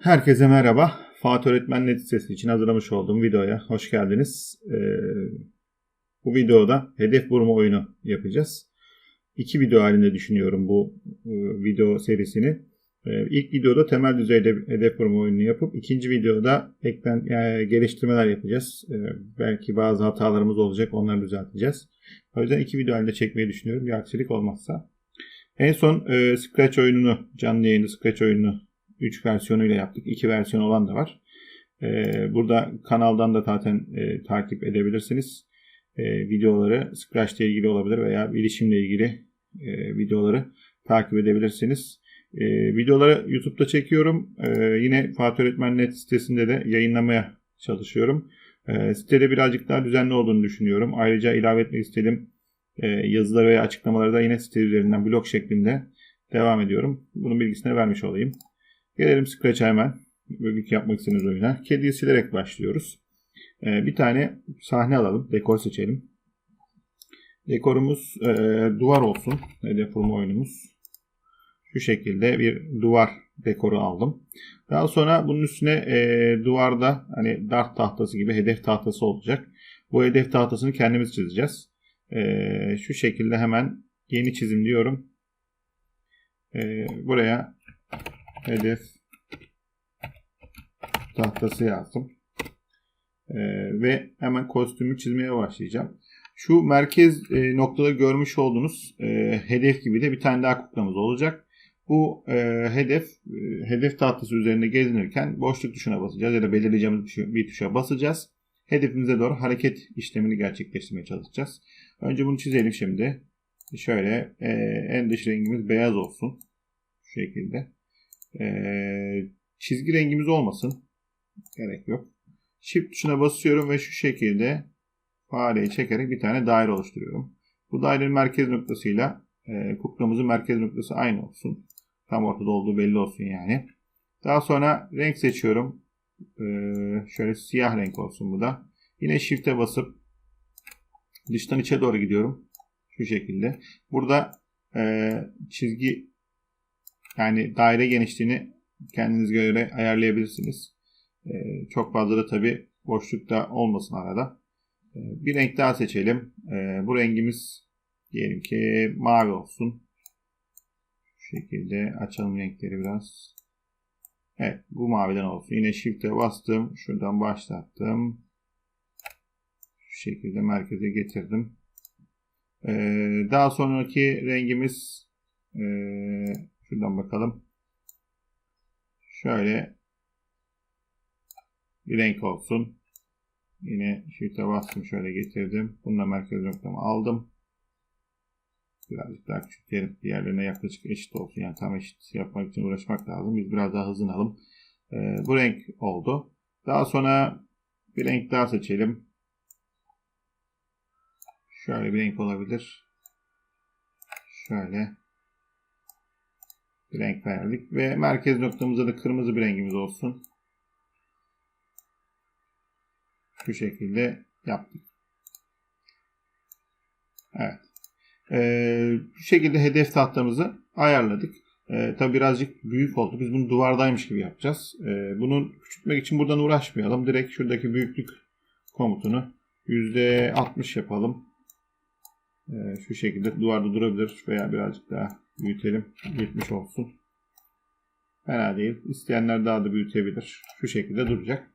Herkese merhaba. Fatih Öğretmen Net sitesi için hazırlamış olduğum videoya hoş geldiniz. Ee, bu videoda hedef vurma oyunu yapacağız. İki video halinde düşünüyorum bu e, video serisini. Ee, ilk videoda temel düzeyde hedef vurma oyununu yapıp ikinci videoda eklen yani geliştirmeler yapacağız. Ee, belki bazı hatalarımız olacak onları düzelteceğiz. O yüzden iki video halinde çekmeyi düşünüyorum bir aksilik olmazsa. En son e, Scratch oyununu, canlı yayında Scratch oyununu 3 versiyonuyla yaptık. 2 versiyon olan da var. Ee, burada kanaldan da zaten e, takip edebilirsiniz. E, videoları Scratch ile ilgili olabilir veya bilişimle ilgili e, videoları takip edebilirsiniz. E, videoları YouTube'da çekiyorum. Yine Fatih Öğretmen Net sitesinde de yayınlamaya çalışıyorum. Sitede birazcık daha düzenli olduğunu düşünüyorum. Ayrıca ilave etmek istediğim e, yazıları veya açıklamaları da yine site üzerinden blog şeklinde devam ediyorum. Bunun bilgisini vermiş olayım. Gelelim Scratch'a hemen. Bugünkü yapmak istediğiniz oyuna. Kediyi silerek başlıyoruz. Ee, bir tane sahne alalım. Dekor seçelim. Dekorumuz e, duvar olsun. Hedef vurma oyunumuz. Şu şekilde bir duvar dekoru aldım. Daha sonra bunun üstüne e, duvarda hani dart tahtası gibi hedef tahtası olacak. Bu hedef tahtasını kendimiz çizeceğiz. E, şu şekilde hemen yeni çizim diyorum. E, buraya hedef tahtası yazdım. Ee, ve hemen kostümü çizmeye başlayacağım. Şu merkez e, noktada görmüş olduğunuz e, hedef gibi de bir tane daha kuklamız olacak. Bu e, hedef e, hedef tahtası üzerinde gezinirken boşluk tuşuna basacağız ya da belirleyeceğimiz bir, bir tuşa basacağız. Hedefimize doğru hareket işlemini gerçekleştirmeye çalışacağız. Önce bunu çizelim şimdi. Şöyle e, en dış rengimiz beyaz olsun. Şu şekilde. Ee, çizgi rengimiz olmasın. Gerek yok. Shift tuşuna basıyorum ve şu şekilde fareyi çekerek bir tane daire oluşturuyorum. Bu dairenin merkez noktasıyla e, kuklamızın merkez noktası aynı olsun. Tam ortada olduğu belli olsun yani. Daha sonra renk seçiyorum. Ee, şöyle siyah renk olsun bu da. Yine shift'e basıp dıştan içe doğru gidiyorum. Şu şekilde. Burada e, çizgi yani daire genişliğini kendiniz göre ayarlayabilirsiniz. Ee, çok fazla da tabi boşlukta olmasın arada. Ee, bir renk daha seçelim. Ee, bu rengimiz diyelim ki mavi olsun. Şu şekilde açalım renkleri biraz. Evet bu maviden olsun. Yine shift'e bastım. Şuradan başlattım. Şu şekilde merkeze getirdim. Ee, daha sonraki rengimiz e, Şuradan bakalım. Şöyle bir renk olsun. Yine shift'e bastım şöyle getirdim. Bununla merkez noktamı aldım. Birazcık daha küçültelim. Diğerlerine yaklaşık eşit olsun. Yani tam eşit yapmak için uğraşmak lazım. Biz biraz daha hızlanalım. Ee, bu renk oldu. Daha sonra bir renk daha seçelim. Şöyle bir renk olabilir. Şöyle bir renk verdik. Ve merkez noktamızda da kırmızı bir rengimiz olsun. Şu şekilde yaptık. Evet. Ee, bu şekilde hedef tahtamızı ayarladık. Ee, tabi birazcık büyük oldu. Biz bunu duvardaymış gibi yapacağız. Ee, bunun küçültmek için buradan uğraşmayalım. Direkt şuradaki büyüklük komutunu %60 yapalım. Ee, şu şekilde duvarda durabilir veya birazcık daha büyütelim. Büyütmüş olsun. Fena değil. İsteyenler daha da büyütebilir. Şu şekilde duracak.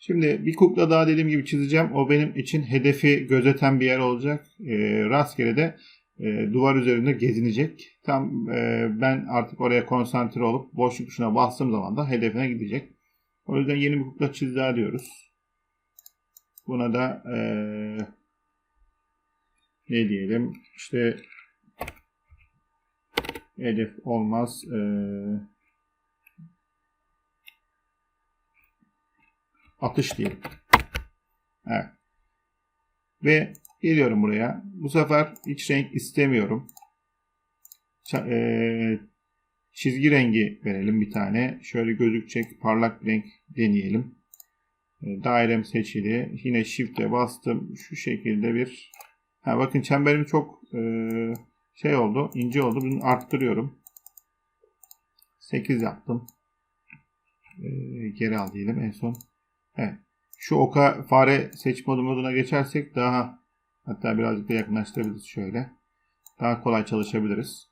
Şimdi bir kukla daha dediğim gibi çizeceğim. O benim için hedefi gözeten bir yer olacak. E, rastgele de e, duvar üzerinde gezinecek. Tam e, ben artık oraya konsantre olup boşluk tuşuna bastığım zaman da hedefine gidecek. O yüzden yeni bir kukla çiz daha diyoruz. Buna da e, ne diyelim işte hedef olmaz. Ee, atış diyelim. Evet. Ve geliyorum buraya. Bu sefer hiç renk istemiyorum. Ç- e, çizgi rengi verelim bir tane. Şöyle gözükecek parlak bir renk deneyelim. E, dairem seçili. Yine shift'e bastım. Şu şekilde bir ha, bakın çemberim çok e, şey oldu, ince oldu. Bunu arttırıyorum. 8 yaptım. e, geri al diyelim en son. Evet. Şu oka fare seçme moduna geçersek daha hatta birazcık da yakınlaştırabiliriz şöyle. Daha kolay çalışabiliriz.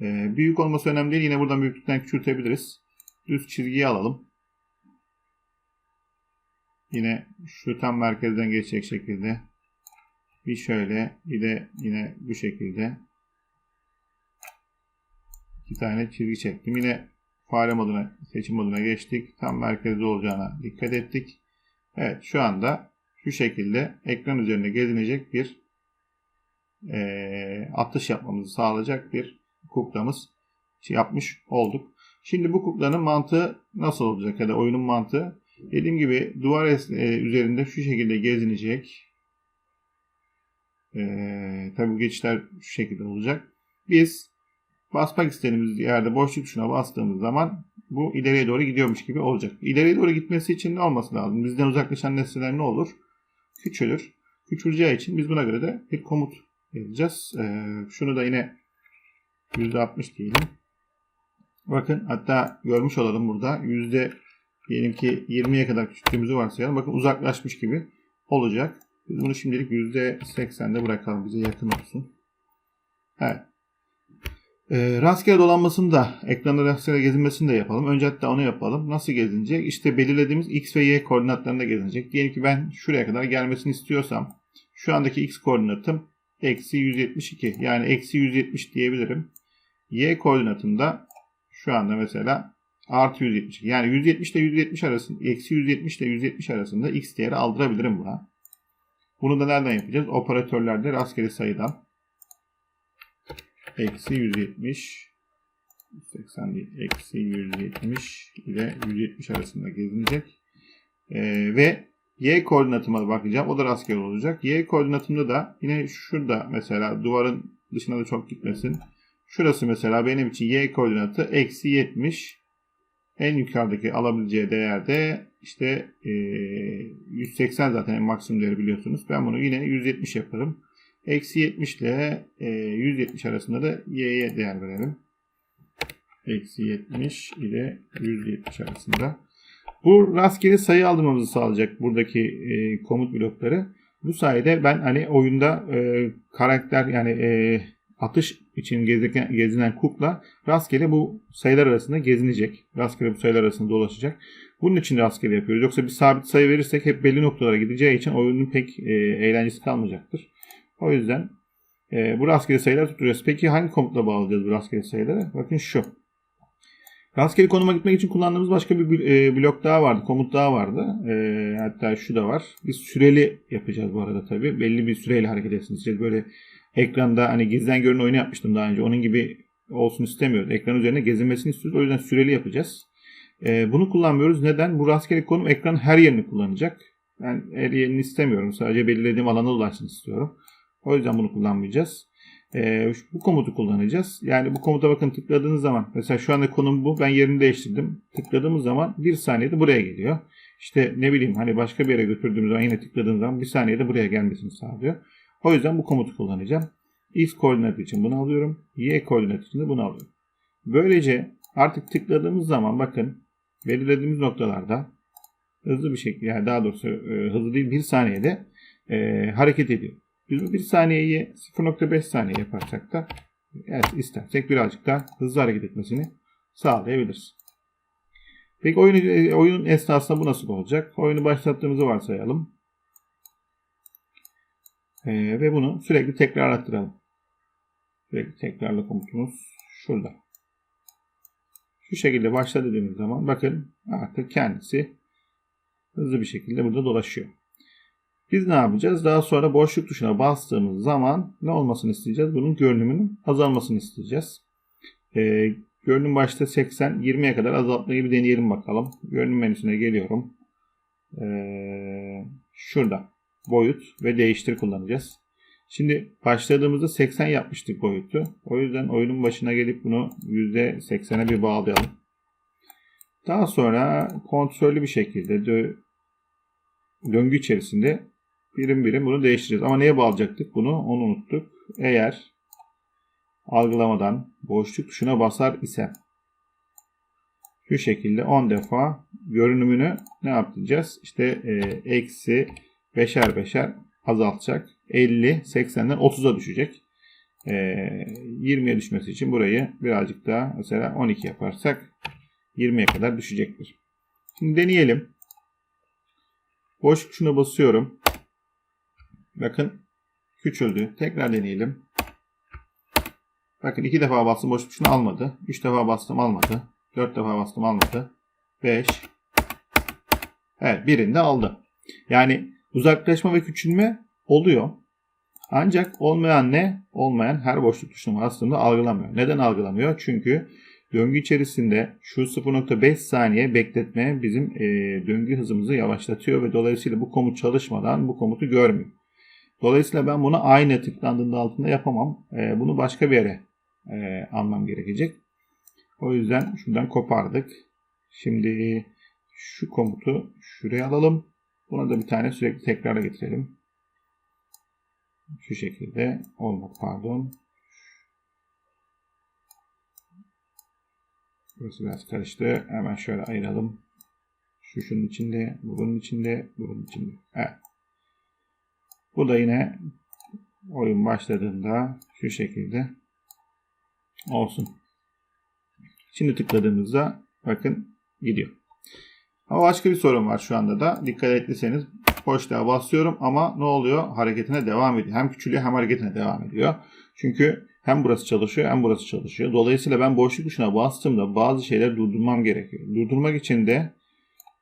E, büyük olması önemli değil. Yine buradan büyüklükten küçültebiliriz. Düz çizgiyi alalım. Yine şu tam merkezden geçecek şekilde. Bir şöyle bir de yine bu şekilde. İki tane çizgi çektim. Yine fare moduna, seçim moduna geçtik. Tam merkezde olacağına dikkat ettik. Evet şu anda şu şekilde ekran üzerinde gezinecek bir e, atış yapmamızı sağlayacak bir kuklamız yapmış olduk. Şimdi bu kuklanın mantığı nasıl olacak ya da oyunun mantığı dediğim gibi duvar üzerinde şu şekilde gezinecek. Ee, tabi bu geçişler şu şekilde olacak. Biz basmak istediğimiz yerde boşluk tuşuna bastığımız zaman bu ileriye doğru gidiyormuş gibi olacak. İleriye doğru gitmesi için ne olması lazım? Bizden uzaklaşan nesneler ne olur? Küçülür. Küçüleceği için biz buna göre de bir komut yazacağız. Ee, şunu da yine %60 diyelim. Bakın hatta görmüş olalım burada. Yüzde diyelim ki 20'ye kadar küçülttüğümüzü varsayalım. Bakın uzaklaşmış gibi olacak. Biz bunu şimdilik %80'de bırakalım. Bize yakın olsun. Evet. E, rastgele dolanmasını da, ekranda rastgele gezinmesini de yapalım. Önce hatta onu yapalım. Nasıl gezinecek? İşte belirlediğimiz x ve y koordinatlarında gezinecek. Diyelim ki ben şuraya kadar gelmesini istiyorsam şu andaki x koordinatım eksi 172. Yani eksi 170 diyebilirim. Y koordinatında şu anda mesela artı 170. Yani 170 ile 170 arasında, eksi 170 ile 170 arasında x değeri aldırabilirim buna. Bunu da nereden yapacağız? Operatörlerde rastgele sayıdan. Eksi 170 80 değil. Eksi 170 ile 170 arasında gezinecek. Ee, ve y koordinatıma bakacağım. O da rastgele olacak. Y koordinatımda da yine şurada mesela duvarın dışına da çok gitmesin. Şurası mesela benim için y koordinatı eksi 70. En yukarıdaki alabileceği değerde işte e, 180 zaten en maksimum değeri biliyorsunuz. Ben bunu yine 170 yaparım. Eksi 70 ile e, 170 arasında da y'ye değer verelim. Eksi 70 ile 170 arasında. Bu rastgele sayı aldırmamızı sağlayacak buradaki e, komut blokları. Bu sayede ben hani oyunda e, karakter yani e, atış için gezinen, gezinen kukla rastgele bu sayılar arasında gezinecek. Rastgele bu sayılar arasında dolaşacak. Bunun için rastgele yapıyoruz. Yoksa bir sabit sayı verirsek hep belli noktalara gideceği için oyunun pek e, eğlencesi kalmayacaktır. O yüzden e, bu rastgele sayılar tutuyoruz. Peki hangi komutla bağlayacağız bu rastgele sayıları? Bakın şu. Rastgele konuma gitmek için kullandığımız başka bir e, blok daha vardı. Komut daha vardı. E, hatta şu da var. Biz süreli yapacağız bu arada tabii. Belli bir süreyle hareket etsin isteyeceğiz. Böyle ekranda hani gizlen görün oyunu yapmıştım daha önce. Onun gibi olsun istemiyoruz. Ekran üzerine gezinmesini istiyoruz. O yüzden süreli yapacağız. E, bunu kullanmıyoruz. Neden? Bu rastgele konum ekranın her yerini kullanacak. Ben her yerini istemiyorum. Sadece belirlediğim alana ulaşsın istiyorum. O yüzden bunu kullanmayacağız. Ee, bu komutu kullanacağız. Yani bu komuta bakın tıkladığınız zaman mesela şu anda konum bu. Ben yerini değiştirdim. Tıkladığımız zaman bir saniyede buraya geliyor. İşte ne bileyim hani başka bir yere götürdüğümüz zaman yine tıkladığım zaman bir saniyede buraya gelmesini sağlıyor. O yüzden bu komutu kullanacağım. X koordinatı için bunu alıyorum. Y koordinatı için de bunu alıyorum. Böylece artık tıkladığımız zaman bakın belirlediğimiz noktalarda hızlı bir şekilde yani daha doğrusu e, hızlı değil bir saniyede e, hareket ediyor. Biz bir saniyeyi 0.5 saniye yaparsak da evet, istersek birazcık daha hızlı hareket etmesini sağlayabiliriz. Peki oyun, oyunun esnasında bu nasıl olacak? Oyunu başlattığımızı varsayalım. Ee, ve bunu sürekli tekrarlattıralım. Sürekli tekrarla komutumuz şurada. Şu şekilde başla dediğimiz zaman bakın artık kendisi hızlı bir şekilde burada dolaşıyor. Biz ne yapacağız? Daha sonra boşluk tuşuna bastığımız zaman ne olmasını isteyeceğiz? Bunun görünümünün azalmasını isteyeceğiz. Ee, görünüm başta 80, 20'ye kadar azaltmayı bir deneyelim bakalım. Görünüm menüsüne geliyorum. Ee, şurada boyut ve değiştir kullanacağız. Şimdi başladığımızda 80 yapmıştık boyutu. O yüzden oyunun başına gelip bunu %80'e bir bağlayalım. Daha sonra kontrollü bir şekilde döngü içerisinde birim birim bunu değiştireceğiz. Ama neye bağlayacaktık bunu? Onu unuttuk. Eğer algılamadan boşluk tuşuna basar ise şu şekilde 10 defa görünümünü ne yapacağız? İşte e, eksi beşer beşer azaltacak. 50, 80'den 30'a düşecek. E, 20'ye düşmesi için burayı birazcık daha mesela 12 yaparsak 20'ye kadar düşecektir. Şimdi deneyelim. Boş tuşuna basıyorum. Bakın küçüldü. Tekrar deneyelim. Bakın iki defa bastım boş tuşunu almadı. Üç defa bastım almadı. Dört defa bastım almadı. Beş. Evet birinde aldı. Yani uzaklaşma ve küçülme oluyor. Ancak olmayan ne? Olmayan her boşluk tuşunu aslında algılamıyor. Neden algılamıyor? Çünkü döngü içerisinde şu 0.5 saniye bekletme bizim e, döngü hızımızı yavaşlatıyor ve dolayısıyla bu komut çalışmadan bu komutu görmüyor. Dolayısıyla ben bunu aynı tıklandığında altında yapamam. E, bunu başka bir yere e, almam gerekecek. O yüzden şuradan kopardık. Şimdi şu komutu şuraya alalım. Buna da bir tane sürekli tekrara getirelim. Şu şekilde olmadı pardon. Burası biraz karıştı. Hemen şöyle ayıralım. Şu şunun içinde, bu bunun içinde, bu bunun içinde. Evet. Bu da yine oyun başladığında şu şekilde olsun. Şimdi tıkladığımızda bakın gidiyor. Ama başka bir sorun var şu anda da. Dikkat ettiyseniz boşluğa basıyorum ama ne oluyor? Hareketine devam ediyor. Hem küçülüyor hem hareketine devam ediyor. Çünkü hem burası çalışıyor hem burası çalışıyor. Dolayısıyla ben boşluk tuşuna bastığımda bazı şeyleri durdurmam gerekiyor. Durdurmak için de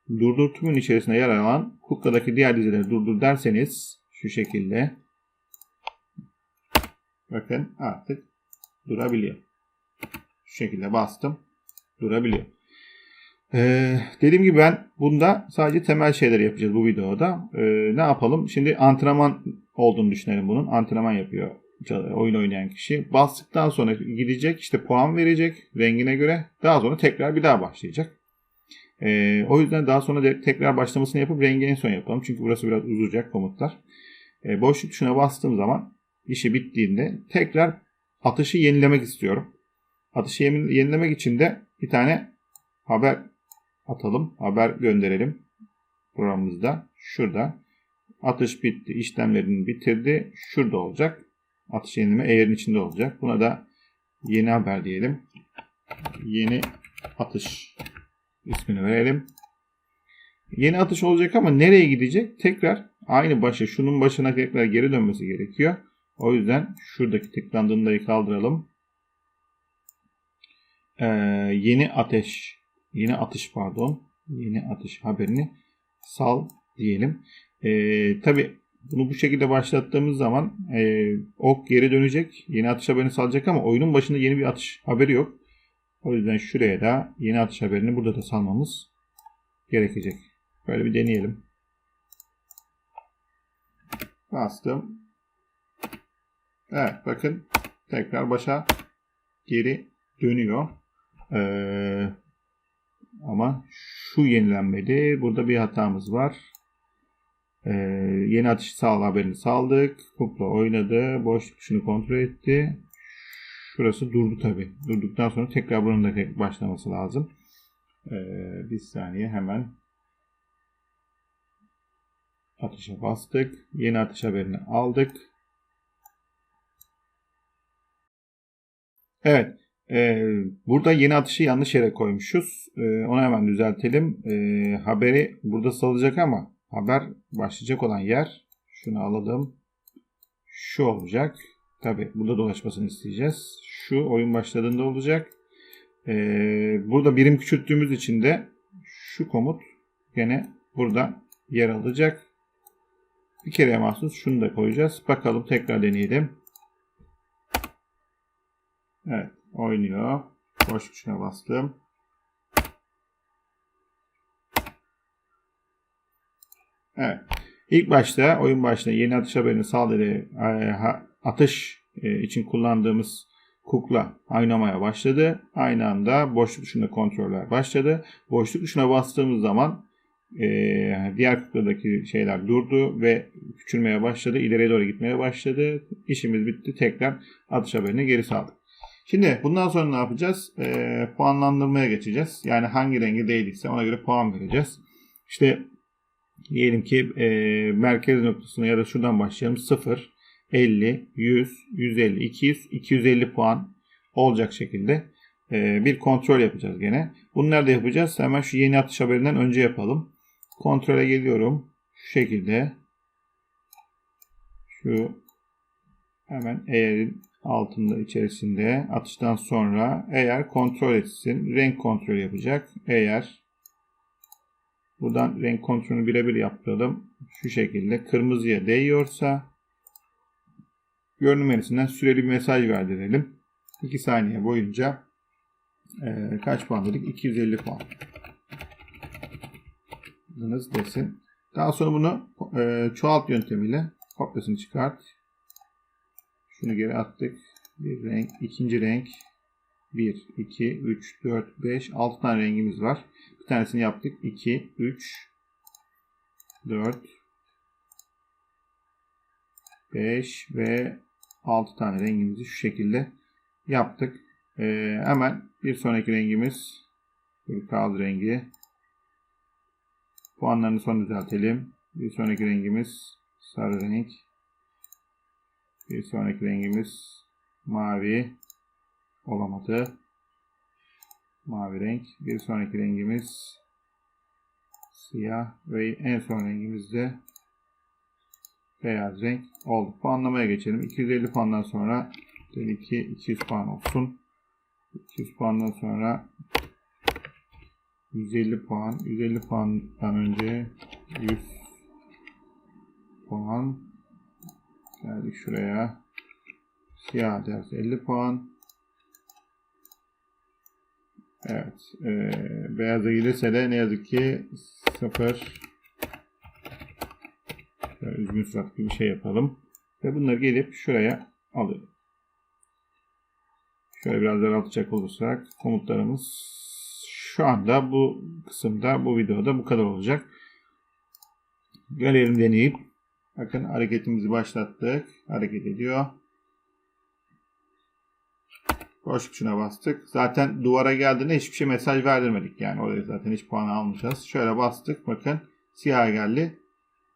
durdur tümün içerisinde yer alan kukkadaki diğer dizileri durdur derseniz şu şekilde bakın artık durabiliyor. Şu şekilde bastım durabiliyor. Ee, dediğim gibi ben bunda sadece temel şeyleri yapacağız bu videoda. Ee, ne yapalım? Şimdi antrenman olduğunu düşünelim bunun. Antrenman yapıyor oyun oynayan kişi. Bastıktan sonra gidecek işte puan verecek rengine göre. Daha sonra tekrar bir daha başlayacak. Ee, o yüzden daha sonra tekrar başlamasını yapıp rengi en son yapalım. Çünkü burası biraz uzayacak komutlar. Ee, boşluk tuşuna bastığım zaman işi bittiğinde tekrar atışı yenilemek istiyorum. Atışı yenilemek için de bir tane haber atalım. Haber gönderelim programımızda. Şurada. Atış bitti. işlemlerini bitirdi. Şurada olacak. Atış yenileme eğerin içinde olacak. Buna da yeni haber diyelim. Yeni atış ismini verelim. Yeni atış olacak ama nereye gidecek? Tekrar aynı başa, şunun başına tekrar geri dönmesi gerekiyor. O yüzden şuradaki tıklandığındayı kaldıralım. Ee, yeni ateş, yeni atış pardon, yeni atış haberini sal diyelim. Ee, Tabi bunu bu şekilde başlattığımız zaman e, ok geri dönecek. Yeni atış haberini salacak ama oyunun başında yeni bir atış haberi yok. O yüzden şuraya da yeni atış haberini burada da salmamız gerekecek. Böyle bir deneyelim. Bastım. Evet bakın tekrar başa geri dönüyor. Ee, ama şu yenilenmedi. Burada bir hatamız var. Ee, yeni atış sağ haberini saldık. Kukla oynadı. Boşluk tuşunu kontrol etti. Şurası durdu tabi. Durduktan sonra tekrar bunun da başlaması lazım. Ee, bir saniye hemen atışa bastık. Yeni atış haberini aldık. Evet. E, burada yeni atışı yanlış yere koymuşuz. E, onu hemen düzeltelim. E, haberi burada salacak ama haber başlayacak olan yer şunu alalım. Şu olacak. Tabi burada dolaşmasını isteyeceğiz. Şu oyun başladığında olacak. E, burada birim küçülttüğümüz için de şu komut gene burada yer alacak. Bir kere mahsus şunu da koyacağız. Bakalım tekrar deneyelim. Evet oynuyor. Boş tuşuna bastım. Evet. İlk başta oyun başında yeni atış haberini sağladı. E, atış e, için kullandığımız kukla oynamaya başladı. Aynı anda boşluk tuşunda kontroller başladı. Boşluk tuşuna bastığımız zaman e, diğer kukladaki şeyler durdu ve küçülmeye başladı. İleriye doğru gitmeye başladı. İşimiz bitti. Tekrar atış haberini geri saldık. Şimdi bundan sonra ne yapacağız? Ee, puanlandırmaya geçeceğiz. Yani hangi rengi değdikse ona göre puan vereceğiz. İşte diyelim ki e, merkez noktasına ya da şuradan başlayalım. 0, 50, 100, 150, 200, 250 puan olacak şekilde e, bir kontrol yapacağız gene. Bunu nerede yapacağız? Hemen şu yeni atış haberinden önce yapalım. Kontrole geliyorum. Şu şekilde. Şu hemen eğerin altında içerisinde atıştan sonra eğer kontrol etsin renk kontrol yapacak. Eğer buradan renk kontrolünü birebir yaptıralım. Şu şekilde kırmızıya değiyorsa görünüm menüsünden süreli bir mesaj verdirelim. 2 saniye boyunca e, kaç puan dedik? 250 puan. Hız desin. Daha sonra bunu e, çoğalt yöntemiyle kopyasını çıkart. Şunu geri attık. Bir renk, ikinci renk. 1, 2, 3, 4, 5, 6 tane rengimiz var. Bir tanesini yaptık. 2, 3, 4, 5 ve 6 tane rengimizi şu şekilde yaptık. Ee, hemen bir sonraki rengimiz turkuaz rengi. Puanlarını son düzeltelim. Bir sonraki rengimiz sarı renk. Bir sonraki rengimiz mavi. Olamadı. Mavi renk. Bir sonraki rengimiz siyah ve en son rengimiz de beyaz renk oldu. Puanlamaya geçelim. 250 puandan sonra dedik ki 200 puan olsun. 200 puandan sonra 150 puan. 150 puandan önce 100 puan. Geldik şuraya. Siyah ders 50 puan. Evet. E, beyaza gelirse de ne yazık ki 0 üzgün surat gibi bir şey yapalım. Ve bunları gelip şuraya alıyorum. Şöyle biraz daraltacak olursak komutlarımız şu anda bu kısımda bu videoda bu kadar olacak. Gelelim deneyip bakın hareketimizi başlattık. Hareket ediyor. Boş tuşuna bastık. Zaten duvara geldiğinde hiçbir şey mesaj verdirmedik. Yani oraya zaten hiç puan almayacağız. Şöyle bastık. Bakın siyah geldi.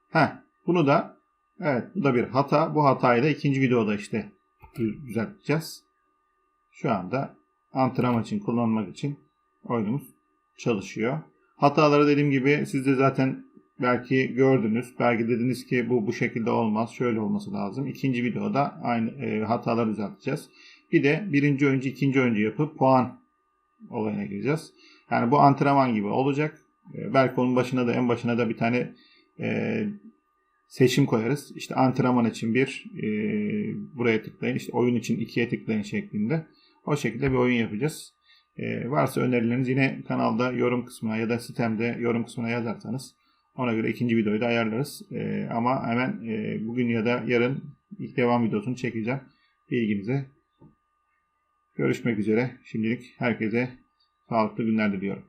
Heh, bunu da evet bu da bir hata. Bu hatayı da ikinci videoda işte düzelteceğiz. Şu anda antrenman için kullanmak için oyunumuz çalışıyor. Hataları dediğim gibi siz de zaten belki gördünüz. Belki dediniz ki bu bu şekilde olmaz. Şöyle olması lazım. İkinci videoda aynı e, hataları düzelteceğiz. Bir de birinci oyuncu ikinci oyuncu yapıp puan olayına gireceğiz. Yani bu antrenman gibi olacak. E, belki onun başına da en başına da bir tane e, seçim koyarız. İşte antrenman için bir e, buraya tıklayın. İşte oyun için ikiye tıklayın şeklinde. O şekilde bir oyun yapacağız. E, varsa önerileriniz yine kanalda yorum kısmına ya da sitemde yorum kısmına yazarsanız ona göre ikinci videoyu da ayarlarız. E, ama hemen e, bugün ya da yarın ilk devam videosunu çekeceğim. Bilginize. Görüşmek üzere. Şimdilik herkese sağlıklı günler diliyorum.